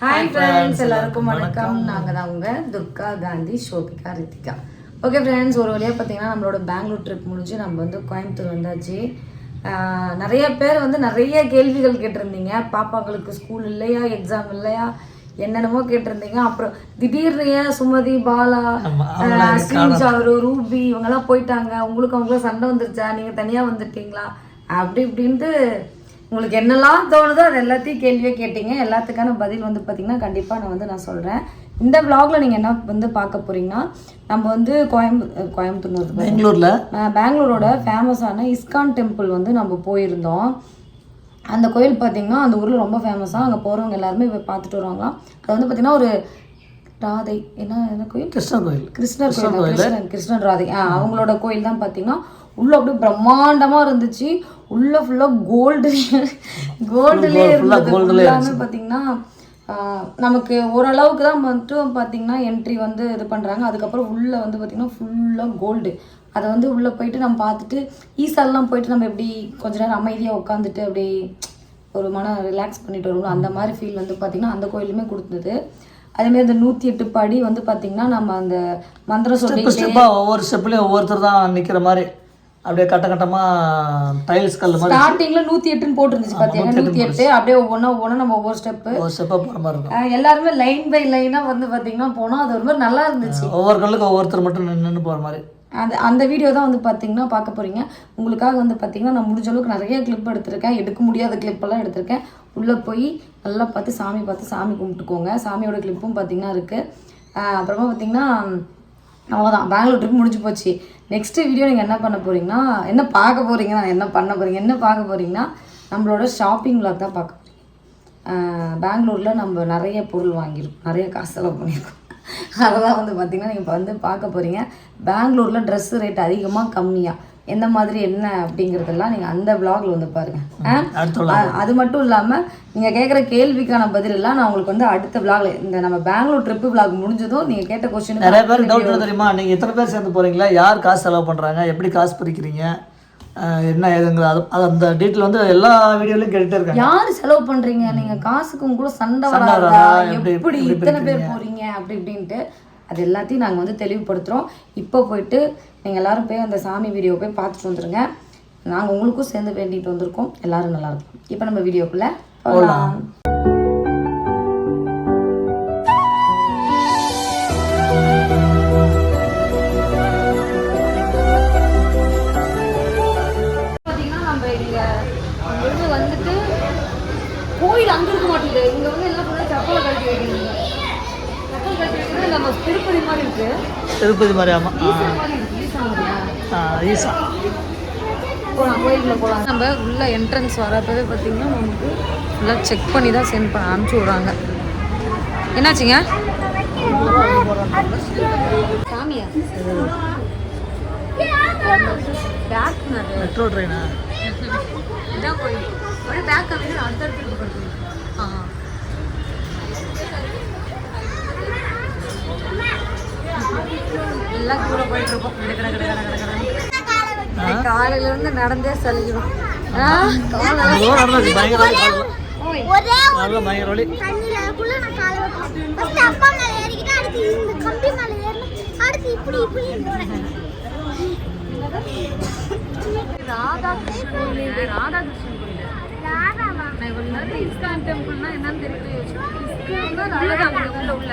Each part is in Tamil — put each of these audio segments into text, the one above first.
ஹாய் ஃப்ரெண்ட்ஸ் எல்லாருக்கும் வணக்கம். நாங்கள் தான் உங்க துர்கா காந்தி ஷோபிகா ரித்திகா. ஓகே ஃப்ரெண்ட்ஸ் ஒரு வழியாக பார்த்தீங்கன்னா நம்மளோட பெங்களூர் ட்ரிப் முடிஞ்சு நம்ம வந்து கோயம்புத்தூர் வந்தாச்சு. நிறைய பேர் வந்து நிறைய கேள்விகள் கேட்டிருந்தீங்க. பாப்பாங்களுக்கு ஸ்கூல் இல்லையா எக்ஸாம் இல்லையா என்னென்னமோ கேட்டிருந்தீங்க. அப்புறம் திடீர்னு ஏன் சுமதி பாலா சாரு ரூபி இவங்கெல்லாம் போயிட்டாங்க. உங்களுக்கு அவங்கள சண்டை வந்துருச்சா? நீங்கள் தனியாக வந்துட்டீங்களா அப்படி இப்படின்ட்டு உங்களுக்கு என்னெல்லாம் தோணுதோ அது எல்லாத்தையும் கேள்வியே கேட்டீங்க. எல்லாத்துக்கான பதில் வந்து பார்த்தீங்கன்னா கண்டிப்பாக நான் வந்து நான் சொல்கிறேன் இந்த vlogல நீங்கள் என்ன வந்து பார்க்க போறீங்கன்னா நம்ம வந்து கோயம்பு பாருங்க. பெங்களூர்ல? பெங்களூரோட ஃபேமஸான இஸ்கான் டெம்பிள் வந்து நம்ம போயிருந்தோம். அந்த கோயில் பார்த்தீங்கன்னா அந்த ஊரில் ரொம்ப ஃபேமஸாக அங்கே போகிறவங்க எல்லாருமே போய் பார்த்துட்டு வருவாங்களாம். அது வந்து பார்த்தீங்கன்னா ஒரு ராதை என்ன என்ன கோயில்? கிருஷ்ணர் கோயில். கிருஷ்ணர் கோயில். கிருஷ்ணன் கிருஷ்ணன் ராதை. அவங்களோட கோயில் தான் பார்த்தீங்கன்னா உள்ள அப்படியே பிரம்மாண்டமா இருந்துச்சு. உள்ள ஃபுல்லா கோல்டு கோல்டுலேயே இருந்தது. எல்லாமே பார்த்தீங்கன்னா நமக்கு ஓரளவுக்கு தான் மட்டும் பார்த்தீங்கன்னா என்ட்ரி வந்து இது பண்ணுறாங்க அதுக்கப்புறம் உள்ள வந்து பார்த்தீங்கன்னா ஃபுல்லாக கோல்டு அதை வந்து உள்ளே போயிட்டு நம்ம பார்த்துட்டு ஈசாலெலாம் போயிட்டு நம்ம எப்படி கொஞ்ச நேரம் அமைதியாக உட்காந்துட்டு அப்படி ஒரு மன ரிலாக்ஸ் பண்ணிட்டு வருவோம் அந்த மாதிரி ஃபீல் வந்து பார்த்தீங்கன்னா அந்த கோயிலுமே கொடுத்தது. அதேமாதிரி அந்த நூற்றி எட்டு படி வந்து பார்த்தீங்கன்னா நம்ம அந்த மந்திரம் சொல்லி ஒவ்வொரு ஸ்டெப்லையும் ஒவ்வொருத்தர் தான் நிற்கிற மாதிரி. அப்படியே கட்ட கட்டமாக டைல்ஸ் கல் மாதிரி ஸ்டார்டிங்ல நூற்றி எட்டுன்னு போட்டுருந்துச்சு பார்த்தீங்கன்னா நூற்றி எட்டு அப்படியே ஒவ்வொன்றா ஒவ்வொன்றா நம்ம ஒவ்வொரு ஸ்டெப்பு ஒவ்வொரு ஸ்டெப்பாக போகிற மாதிரி இருக்கும். எல்லாருமே லைன் பை லைனாக வந்து பார்த்தீங்கன்னா போனோம் அது ஒரு மாதிரி நல்லா இருந்துச்சு. ஒவ்வொரு கல்லுக்கு ஒவ்வொருத்தர் மட்டும் நின்று போகிற மாதிரி. அந்த அந்த வீடியோ தான் வந்து பார்த்தீங்கன்னா பார்க்க போறீங்க. உங்களுக்காக வந்து பார்த்தீங்கன்னா நான் முடிஞ்ச அளவுக்கு நிறைய கிளிப் எடுத்திருக்கேன். எடுக்க முடியாத எல்லாம் எடுத்திருக்கேன். உள்ளே போய் நல்லா பார்த்து சாமி பார்த்து சாமி கும்பிட்டுக்கோங்க. சாமியோட கிளிப்பும் பார்த்தீங்கன்னா இருக்குது அப்புறமா பார்த்தீங்கன்னா அவ்வளோதான் பெங்களூர் ட்ரிப் முடிஞ்சு போச்சு. நெக்ஸ்ட் வீடியோ நீங்கள் என்ன பண்ண போகிறீங்கன்னா என்ன பார்க்க போகிறீங்க நான் என்ன பண்ண போகிறீங்க என்ன பார்க்க போகிறீங்கன்னா நம்மளோட ஷாப்பிங் விளாக் தான் பார்க்க போகிறீங்க பெங்களூரில் நம்ம நிறைய பொருள் வாங்கியிருக்கோம். நிறைய காசு செலவு பண்ணியிருக்கோம். அதெல்லாம் வந்து பார்த்திங்கன்னா நீங்கள் இப்போ வந்து பார்க்க போகிறீங்க பெங்களூரில் ட்ரெஸ்ஸு ரேட் அதிகமாக கம்மியாக எந்த மாதிரி என்ன அப்படிங்கிறதெல்லாம் நீங்கள் அந்த vlogல வந்து பாருங்கள் அடுத்த அது மட்டும் இல்லாமல் நீங்கள் கேட்குற கேள்விக்கான பதிலெல்லாம் நான் உங்களுக்கு வந்து அடுத்த vlogல இந்த நம்ம பெங்களூர் ட்ரிப்பு vlog முடிஞ்சதும் நீங்கள் கேட்ட கொஸ்டின் நிறைய பேருக்கு டவுட் தெரியுமா? நீங்கள் எத்தனை பேர் சேர்ந்து போகிறீங்களா யார் காசு செலவு பண்ணுறாங்க எப்படி காசு பிரிக்கிறீங்க என்ன ஏதுங்கிற அது அந்த டீட்டெயில் வந்து எல்லா வீடியோலையும் கேட்டுட்டே இருக்காங்க. யாரு செலவு பண்றீங்க? நீங்க காசுக்கு உங்க கூட சண்டை வராதா? எப்படி இத்தனை பேர் போறீங்க? அப்படி இப்படின்ட்டு அது எல்லாத்தையும் நாங்கள் வந்து தெளிவுபடுத்துகிறோம் இப்போ போயிட்டு நீங்கள் எல்லாரும் போய் அந்த சாமி வீடியோ போய் பார்த்துட்டு வந்துடுங்க நாங்கள் உங்களுக்கும் சேர்ந்து வேண்டிட்டு வந்திருக்கோம். எல்லோரும் நல்லாயிருக்கும் இப்போ நம்ம வீடியோக்குள்ளே போகலாம் திருப்பதி மாதிரி இருக்கு. திருப்பதி மாதிரி ஆமாம் ஈசா போகலாம் போகலாம் நம்ம உள்ள என்ட்ரன்ஸ் வரப்பவே பார்த்தீங்கன்னா நமக்கு ஃபுல்லாக செக் பண்ணி தான் சென்ட் பண்ண அனுப்பிச்சி விட்றாங்க. என்னாச்சுங்க? சாமியா? பேக் மெட்ரோ ட்ரெயினா? இதான் கோயில். பேக் அடுத்தடுத்து இருக்கு ஆ எல்லாம் கூட போயிட்டு இருக்கோம் கட கட கட கட கட கடன்னு. காலையில இருந்து நடந்தே சலிக்கிறோம் ஆ, காலை- நடந்தது பயங்கர வலி காலில். ஒரே நல்ல பயங்கர வலி தண்ணியில அதுக்குள்ள நான் காலை வைப்பேன் ஏறிக்கிட்டு அடுத்து இந்த கம்பி மேல ஏறணும். அடுத்து இப்படி இப்படி போனேன் ராதாகிருஷ்ணன் ராதாகிருஷ்ணன் நான் இவ்வளவு இஸ்கான் டெம்பிள்னா என்னன்னு தெரியல யோசிச்சேன் இஸ்கான் நல்லதா உள்ள உள்ள.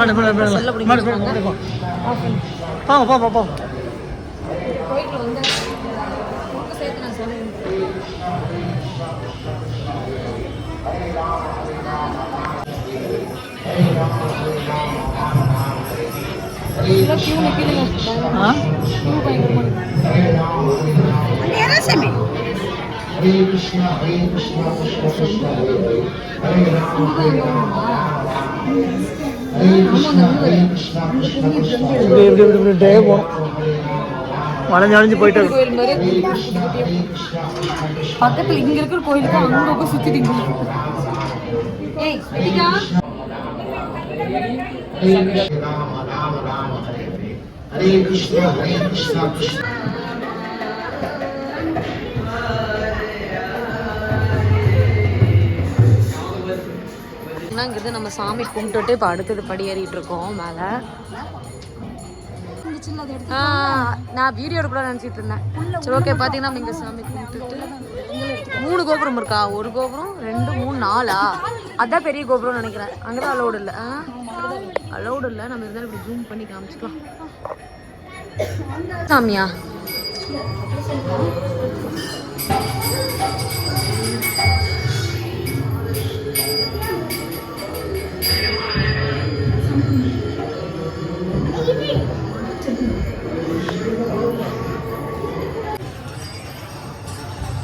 ஓரளவுக்கு எடுத்தாச்சு முன்னாடி முன்னாடி முன்னாடி செல்ல முன்னாடி பிடிக்க முன்னாடி போ. ஆஃப் பண்ணி போங்க போங்க போங்க இப்படி இப்படி இப்படி இப்படிட்டே போகணும் வளைஞ்சு வளைஞ்சு போயிட்டு பக்கத்துல இங்க இருக்கிற கோயிலுக்கு அங்க போய் சுத்திட்டீங்க ஏய் இங்கிருந்து நம்ம சாமி கும்பிட்டுட்டு இப்போ அடுத்தது படி ஏறிட்டு இருக்கோம் மேலே நான் வீடியோ எடுக்கூட நினச்சிட்டு இருந்தேன். சரி ஓகே பார்த்தீங்கன்னா நம்ம இங்கே சாமி கும்பிட்டுட்டு மூணு கோபுரம் இருக்கா? ஒரு கோபுரம் ரெண்டு மூணு நாலா? அதான் பெரிய கோபுரம்னு நினைக்கிறேன். அங்கே தான் அலௌடு இல்லை அலௌடு இல்லை. நம்ம இருந்தாலும் இப்படி ஜூம் பண்ணி காமிச்சிக்கலாம். சாமியா?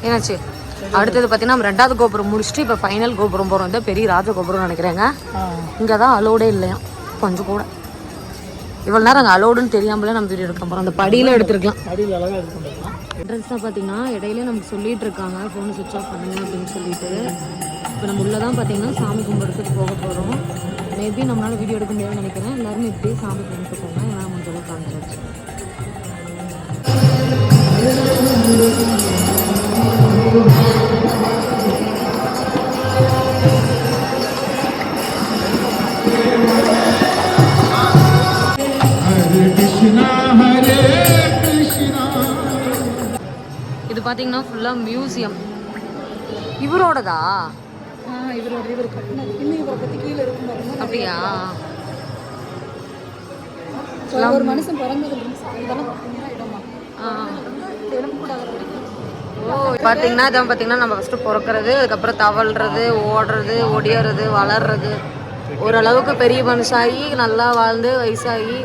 என்னாச்சு? அடுத்தது பார்த்தீங்கன்னா நம்ம ரெண்டாவது கோபுரம் முடிச்சுட்டு இப்போ ஃபைனல் கோபுரம் போகிறோம் இந்த பெரிய ராஜ கோபுரம் நினைக்கிறேங்க. இங்கே தான் அலோடே இல்லையா கொஞ்சம் கூட. இவ்வளோ நேரம் அங்கே அலோடுன்னு தெரியாமலே நம்ம வீடியோ எடுக்க போகிறோம் அந்த படியில் எடுத்துருக்கலாம். அட்ரஸ் தான் பார்த்தீங்கன்னா இடையில நமக்கு சொல்லிட்டு இருக்காங்க. ஃபோன் சுவிச் ஆஃப் பண்ணுங்க அப்படின்னு சொல்லிட்டு. இப்போ நம்ம உள்ளே தான் பார்த்தீங்கன்னா சாமி கும்பிடுறதுக்கு போக போகிறோம் மேபி நம்மளால வீடியோ எடுக்க முடியாதுன்னு நினைக்கிறேன். எல்லாருமே இப்படியே சாமி கும்பிட்டு போங்க. பார்த்தீங்கன்னா ஃபுல்லாக மியூசியம் இவரோடதா? இவரோட இவர் இன்னும் இவரை பற்றி கீழே இருக்கும் அப்படியா? ஒரு மனுஷன் ஓ பார்த்தீங்கன்னா இதான் பார்த்தீங்கன்னா நம்ம ஃபஸ்ட்டு பிறக்கிறது அதுக்கப்புறம் தவழ்றது ஓடுறது ஒடியறது வளர்றது. ஓரளவுக்கு பெரிய மனுஷாகி நல்லா வாழ்ந்து வயசாகி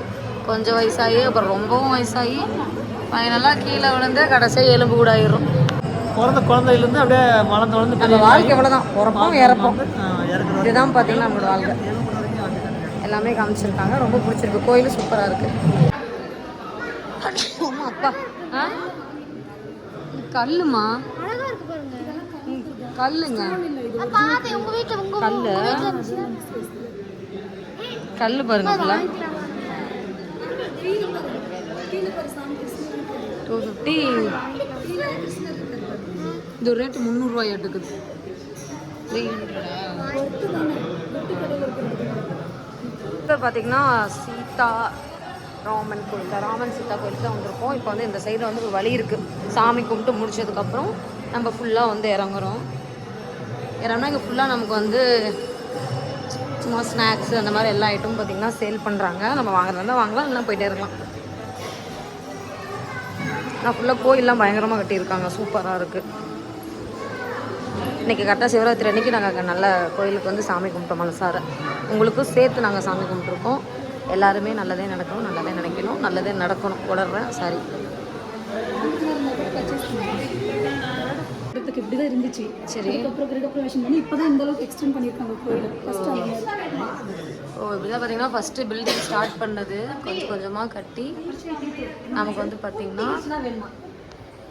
கொஞ்சம் வயசாகி அப்புறம் ரொம்பவும் வயசாகி ஃபைனலாக கீழே விழுந்து கடைசியாக எலும்பு கூட ஆயிரும் பிறந்த குழந்தையிலேருந்து அப்படியே வளர்ந்து வளர்ந்து நம்ம வாழ்க்கை எவ்வளோதான் பிறப்போம் இறப்போம். இதுதான் பார்த்தீங்கன்னா நம்மளோட வாழ்க்கை. எல்லாமே காமிச்சிருக்காங்க. ரொம்ப பிடிச்சிருக்கு. கோயில் சூப்பராக இருக்கு. அம்மா அப்பா. ஆ? இது கல்லுமா? அழகா இருக்கு பாருங்க. ம், கல்லுங்க. கல்லு. கல்லு பாருங்க டூ ஃபிஃப்டி இது ரேட்டு முந்நூறுரூவாய் எடுக்குது த்ரீ ஹண்ட்ரடா பார்த்தீங்கன்னா சீதா ராமன் கோயில் தான் ராமன் சீதா கோயில் தான் வந்திருக்கோம். இப்போ வந்து இந்த சைடில் வந்து ஒரு வழி இருக்குது சாமி கும்பிட்டு முடிச்சதுக்கப்புறம் நம்ம ஃபுல்லாக வந்து இறங்குறோம். இறங்கினா இங்கே ஃபுல்லாக நமக்கு வந்து சும்மா ஸ்நாக்ஸ் அந்த மாதிரி எல்லா ஐட்டமும் பார்த்திங்கன்னா சேல் பண்ணுறாங்க நம்ம வாங்குறதா வாங்கலாம் இல்லைனா போயிட்டே இருக்கலாம். ஆனால் ஃபுல்லாக கோயிலெலாம் பயங்கரமாக கட்டியிருக்காங்க. சூப்பராக இருக்குது இன்றைக்கி கரெக்டாக சிவராத்திரி அன்னைக்கு நாங்கள் அங்கே நல்ல கோயிலுக்கு வந்து சாமி கும்பிட்டோம் மனசார உங்களுக்கும் சேர்த்து நாங்கள் சாமி கும்பிட்ருக்கோம் எல்லாருமே நல்லதே நடக்கணும் நல்லதே நினைக்கணும் நல்லதே நடக்கணும். உடறேன் சாரி இடத்துக்கு இப்படி தான் இருந்துச்சு. சரி. அதுக்கப்புறம் கிரகப்பிரவேசம் பண்ணி இப்போ தான் இந்த அளவுக்கு எக்ஸ்டெண்ட் பண்ணியிருக்காங்க கோயில். மாதிரி ஓ இப்படிதான் பார்த்தீங்கன்னா ஃபஸ்ட்டு பில்டிங் ஸ்டார்ட் பண்ணது. கொஞ்சம் கொஞ்சமாக கட்டி நமக்கு வந்து பார்த்திங்கன்னா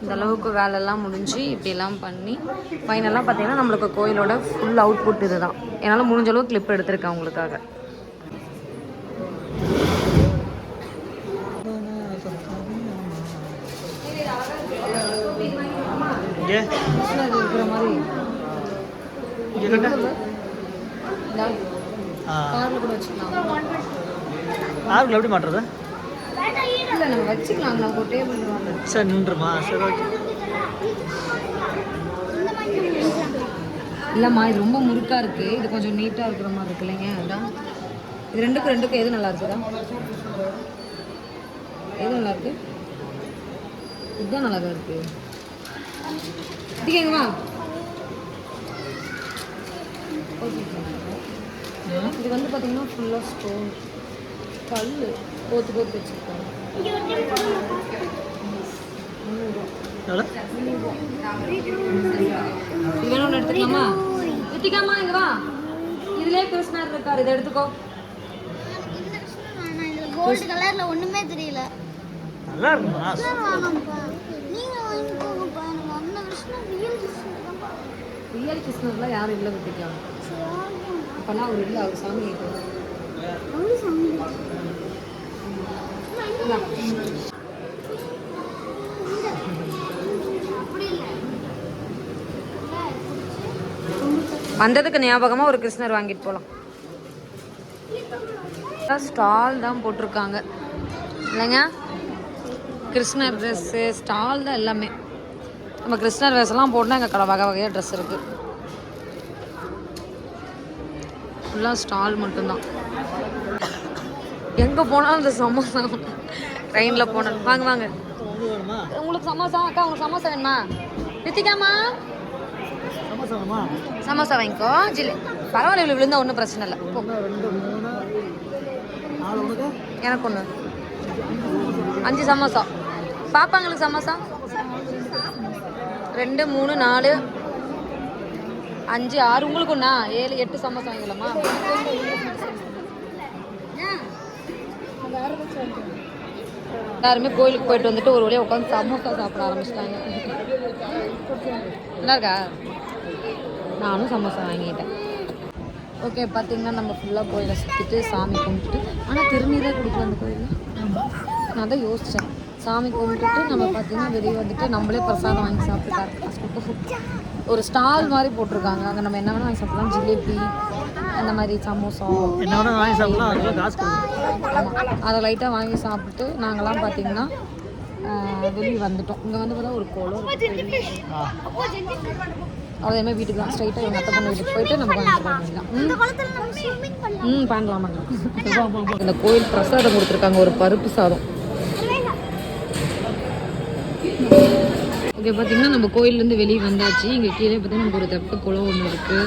இந்த அளவுக்கு வேலையெல்லாம் முடிஞ்சு இப்படிலாம் பண்ணி ஃபைனலாக பார்த்தீங்கன்னா நம்மளுக்கு கோயிலோட ஃபுல் அவுட்புட் இது தான் என்னால் முடிஞ்ச அளவுக்கு கிளிப் எடுத்திருக்கேன் உங்களுக்காக. இங்கே. இருக்கிற மாதிரி இங்கே கட்ட. வச்சுக்கலாம் எப்படி மாட்டுறது? இல்லை நம்ம வச்சுக்கலாம் நமக்கு ஒரு டேபிள் வாங்க நின்றுமா? சரி ஓகே இல்லைம்மா இது ரொம்ப முறுக்காக இருக்குது இது கொஞ்சம் நீட்டாக இருக்கிற மாதிரி இருக்கு. இல்லைங்க அதான் இது ரெண்டுக்கும் ரெண்டுக்கும் எது நல்லா இருக்குதா? எது நல்லா இருக்கு? இதுதான் நல்லா தான் இருக்குது இதுக்கேங்கம்மா இது வந்து பார்த்தீங்கன்னா ஃபுல்லாக ஸ்டோன் கல் கோத்து கோத்து வச்சுருக்காங்க இது வேணும் ஒன்று எடுத்துக்கலாமா ரித்திகாமா இங்க வா இதுலயே கிருஷ்ணர் இருக்காரு இதை எடுத்துக்கோ கோல்டு கலர்ல ஒண்ணுமே தெரியல நல்லா இருக்குமா நீங்க வாங்கிக்கோங்கப்பா எனக்கு அந்த கிருஷ்ணர் ரியல் கிருஷ்ணர் தான்ப்பா ரியல் கிருஷ்ணர்லாம் யாரும் இல்லை ரித்திகா அப்பெல்லாம் அவர் இல்லை அவர் சாமி கேட்கணும் அவரு சாமி வந்ததுக்கு ஞாபகமாக ஒரு கிருஷ்ணர் வாங்கிட்டு போகலாம் ஸ்டால் தான் போட்டிருக்காங்க. இல்லைங்க? கிருஷ்ணர் ட்ரெஸ்ஸு ஸ்டால் தான் எல்லாமே. நம்ம கிருஷ்ணர் வேஷம்லாம் போட்டுனா எங்கள் கடை வகை வகையாக ட்ரெஸ் இருக்குது ஃபுல்லாக ஸ்டால் மட்டும்தான். எங்கே போனாலும் இந்த சமோசா. ட்ரெயினில் போனாலும் வாங்க வாங்க. உங்களுக்கு சமோசா அக்கா உங்களுக்கு சமோசா வேணுமா? ரித்திகாமா சமோசா வாங்கிக்கோ. ஜில்லு பரவாயில்ல இவ்வளோ விழுந்தா ஒன்றும் பிரச்சனை இல்லை. எனக்கு ஒன்று அஞ்சு சமோசா. பாப்பாங்களுக்கு சமோசா? ரெண்டு மூணு நாலு அஞ்சு ஆறு. உங்களுக்கு ஒன்றா ஏழு எட்டு சமோசா வாங்கிக்கலாமா எல்லாருமே கோயிலுக்கு போயிட்டு வந்துட்டு ஒரு வழியாக உட்காந்து சமோசா சாப்பிட ஆரம்பிச்சிட்டாங்க. நல்லா இருக்கா? நானும் சமோசா வாங்கிட்டேன். ஓகே பார்த்தீங்கன்னா நம்ம ஃபுல்லாக கோயிலை சுற்றிட்டு சாமி கும்பிட்டுட்டு ஆனால் திருநீரே கொடுக்குறோம் அந்த கோயிலில். நான் தான் யோசித்தேன் சாமி கும்பிட்டுட்டு நம்ம பார்த்தீங்கன்னா வெளியே வந்துட்டு நம்மளே பிரசாதம் வாங்கி சாப்பிட்டு ஒரு ஸ்டால் மாதிரி போட்டிருக்காங்க. அங்கே நம்ம என்ன வேணால் வாங்கி சாப்பிடலாம். ஜிலேபி அந்த மாதிரி சமோசா. என்ன வேணா வாங்கி சாப்பிடலாம். அதுக்குள்ள காசு கொடுக்கணும் ஆமாம் அதை லைட்டாக வாங்கி சாப்பிட்டு நாங்களாம் பார்த்தீங்கன்னா வெளியே வந்துட்டோம். இங்கே வந்து பார்த்தா ஒரு குளம். அதே மாதிரி வீட்டுக்கு தான். ஸ்ட்ரைட்டாக எங்கள் அத்தை பொண்ணு வீட்டுக்கு போயிட்டு நம்ம பண்ணலாம். ம் பண்ணலாம் பண்ணலாம். இந்த கோயில் பிரசாதம் கொடுத்துருக்காங்க. ஒரு பருப்பு சாதம். இங்கே பார்த்தீங்கன்னா நம்ம கோயிலேருந்து வெளியே வந்தாச்சு. இங்கே கீழே பார்த்தீங்கன்னா நமக்கு ஒரு தெப்ப குளம் ஒன்று இருக்குது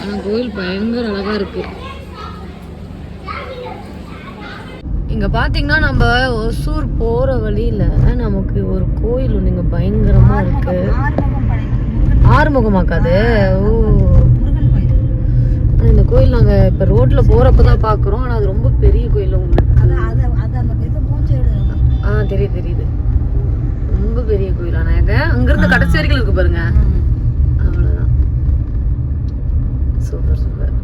ஆனால் கோயில் பயங்கர அழகாக இருக்குது இங்கே பார்த்தீங்கன்னா நம்ம ஒசூர் போகிற வழியில் நமக்கு ஒரு கோயில் ஒன்று இங்கே பயங்கரமாக இருக்குது ஆறுமுகமாக்காது. ஓ. ஆனால் இந்த கோயில் நாங்கள் இப்போ ரோட்டில் போகிறப்ப தான் பார்க்குறோம் ஆனால் அது ரொம்ப பெரிய கோயில் உங்களுக்கு ஆ தெரியுது தெரியுது. ரொம்ப பெரிய கோயில்? ஆனால் எங்க? அங்கேருந்து கடைசி வரைக்கும் இருக்கு பாருங்க. அவ்வளோதான் சூப்பர் சூப்பர்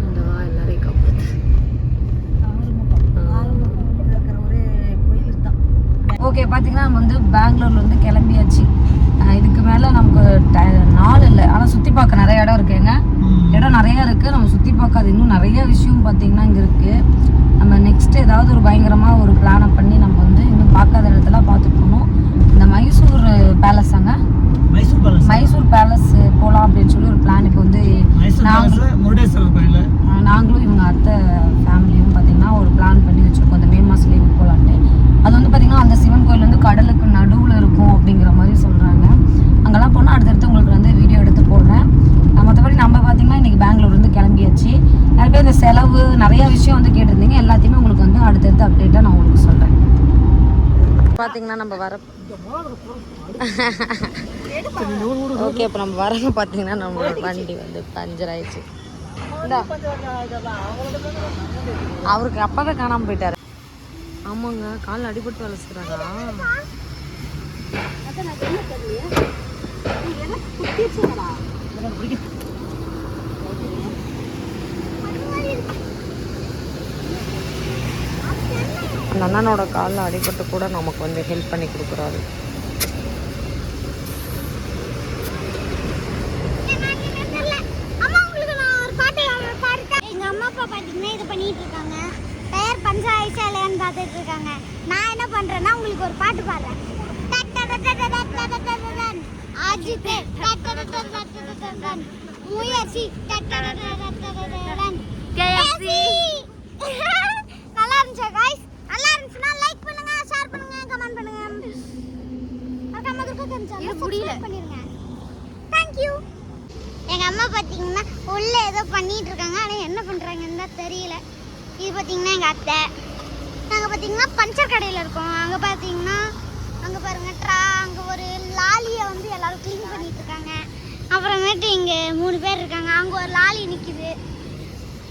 அந்த வா எல்லாரையும் காப்பாத்து ஓகே பார்த்தீங்கன்னா நம்ம வந்து பெங்களூர்ல இருந்து கிளம்பியாச்சு. இதுக்கு மேலே நமக்கு நாள் இல்லை. ஆனால் சுற்றி பார்க்க நிறைய இடம் இருக்குங்க. இடம் நிறைய இருக்குது நம்ம சுற்றி பார்க்காத இன்னும் நிறைய விஷயம் பார்த்தீங்கன்னா இங்கே இருக்குது நம்ம நெக்ஸ்ட் ஏதாவது ஒரு பயங்கரமாக ஒரு பிளானை பண்ணி நம்ம வந்து இன்னும் பார்க்காத இடத்துல பார்த்துட்டு போகணும். இந்த மைசூர் பேலஸ் அங்க மைசூர் பேலஸ் மைசூர் பேலஸ் போகலாம் அப்படின்னு சொல்லி ஒரு பிளான் இப்போ வந்து மைசூர் நாங்க- பேலஸ் முருடேஸ்வரர் கோயில் ஆஹ் நாங்களும் இவங்க அத்தை ஃபேமிலியும் பார்த்தீங்கன்னா ஒரு பிளான் பண்ணி வச்சுருக்கோம். அந்த மே மாதம் லீவு போகலான்ட்டு அது வந்து பார்த்தீங்கன்னா அந்த சிவன் கோயில் வந்து கடலுக்கு நடுவில் இருக்கும் அப்படிங்கிற மாதிரி சொல்கிறாங்க அங்கெல்லாம் போனால் அடுத்தடுத்து உங்களுக்கு வந்து வீடியோ எடுத்து போடுறேன் ஆஹ் மற்றபடி நம்ம பார்த்தீங்கன்னா இன்றைக்கி பெங்களூர்லேருந்து கிளம்பியாச்சு நிறைய பேர் இந்த செலவு நிறைய விஷயம் வந்து கேட்டிருந்தீங்க. எல்லாத்தையுமே உங்களுக்கு வந்து அடுத்தடுத்து அப்டேட்டாக நான் உங்களுக்கு சொல்கிறேன் பார்த்தீங்கன்னா நம்ம வர ஓகே இப்போ நம்ம வரணும் பார்த்தீங்கன்னா நம்மளோட வண்டி வந்து பஞ்சர் ஆயிடுச்சு. அவருக்கு அப்பவே காணாம போயிட்டாரு. ஆமாங்க காலில் அடிபட்டு வேலை செய்கிறாரா அந்த அண்ணனோட காலில் அடிபட்டு கூட நமக்கு வந்து ஹெல்ப் பண்ணி கொடுக்குறாரு. பஞ்சாயத்தாலையான்னு பார்த்துட்டு இருக்காங்க. நான் என்ன பண்றேன்னா உங்களுக்கு ஒரு பாட்டு பாடுறேன். அஜித் முயற்சி முடியல. பண்ணிருங்க. தேங்க் யூ எங்க அம்மா பாத்தீங்கன்னா உள்ள ஏதோ பண்ணிட்டு இருக்காங்க ஆனா என்ன பண்றாங்கன்னு தான் தெரியல. இது பாத்தீங்கன்னா எங்க அத்தை. நாங்க பாத்தீங்கன்னா பஞ்சர் கடையில இருக்கோம். அங்க பாத்தீங்கன்னா அங்க பாருங்க ட்ரா அங்க ஒரு வந்து எல்லாரும் க்ளீன் பண்ணிட்டு இருக்காங்க அப்புறமேட்டு இங்கே மூணு பேர் இருக்காங்க. அங்கே ஒரு லாலி நிற்கிது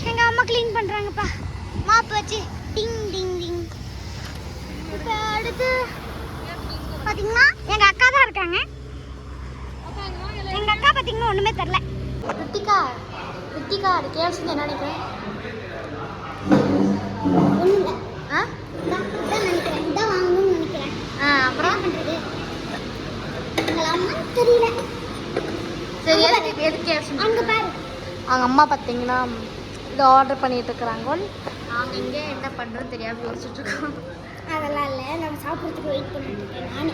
எங்கள் அம்மா க்ளீன் பண்ணுறாங்கப்பா மாப்பு வச்சு டிங் டிங் டிங் இப்போ அடுத்து பார்த்தீங்கன்னா எங்கள் அக்கா தான் இருக்காங்க. எங்கள் அக்கா பார்த்தீங்கன்னா ஒன்றுமே தெரில ரித்திகா ரித்திகா அது கேஎஃப்சி என்ன நினைக்கிறேன்? ஒன்றும் ஆ? நினைக்கிறேன். இதான் வாங்கணும்னு நினைக்கிறேன். ஆ அப்புறம்? பண்ணுறது எங்கள் அம்மா தெரியல. சரி எதுக்கு எதுக்கு கேஎஃப்சி அங்கே பாரு. அவங்க அம்மா பார்த்தீங்கன்னா இதை ஆர்டர் பண்ணிட்டு இருக்கிறாங்க. நாங்கள் இங்கே என்ன பண்ணுறோன்னு தெரியாமல் யோசிச்சுட்டு இருக்கோம் அதெல்லாம் இல்லை. நம்ம சாப்பிட்றதுக்கு வெயிட் பண்ணிட்டு இருக்கேன். நானே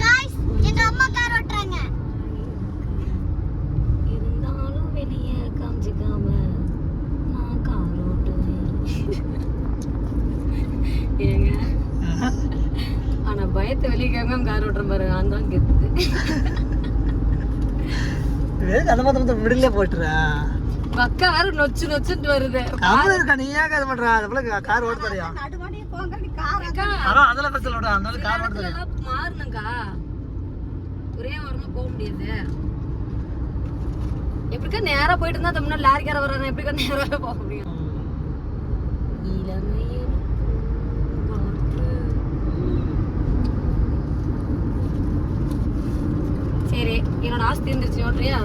காய்ஸ் எங்க அம்மா கார் ஓட்டுறாங்க இருந்தாலும் வெளியே காமிச்சிக்காம நான் கார் ஓட்டுவேன் ஏங்க ஆனா பயத்தை வெளியே காமிக்காம கார் ஓட்டுற பாருங்க நான் தான் கெத்து வேறு அந்த மாதிரி மிடிலே போட்டுறேன் அக்கா வேற நொச்சு நொச்சுட்டு வருது. கவலை இருக்கா நீ ஏன் அது பண்ற? அது போல கார் ஓட்ட அதான் அதெல்லாம் பிரச்சனை விட அதனால கார் ஓட்ட தெரியும் மாறணுங்கா ஒரே வாரமா போக முடியாது. எப்படிக்கா நேரா போயிட்டு இருந்தா தமிழ்நாடு லாரிக்கார வர்றாங்க எப்படிக்கா நேரா போக முடியும்? சரி என்னோட ஆசை தீர்ந்துருச்சு ஓட்டுறியா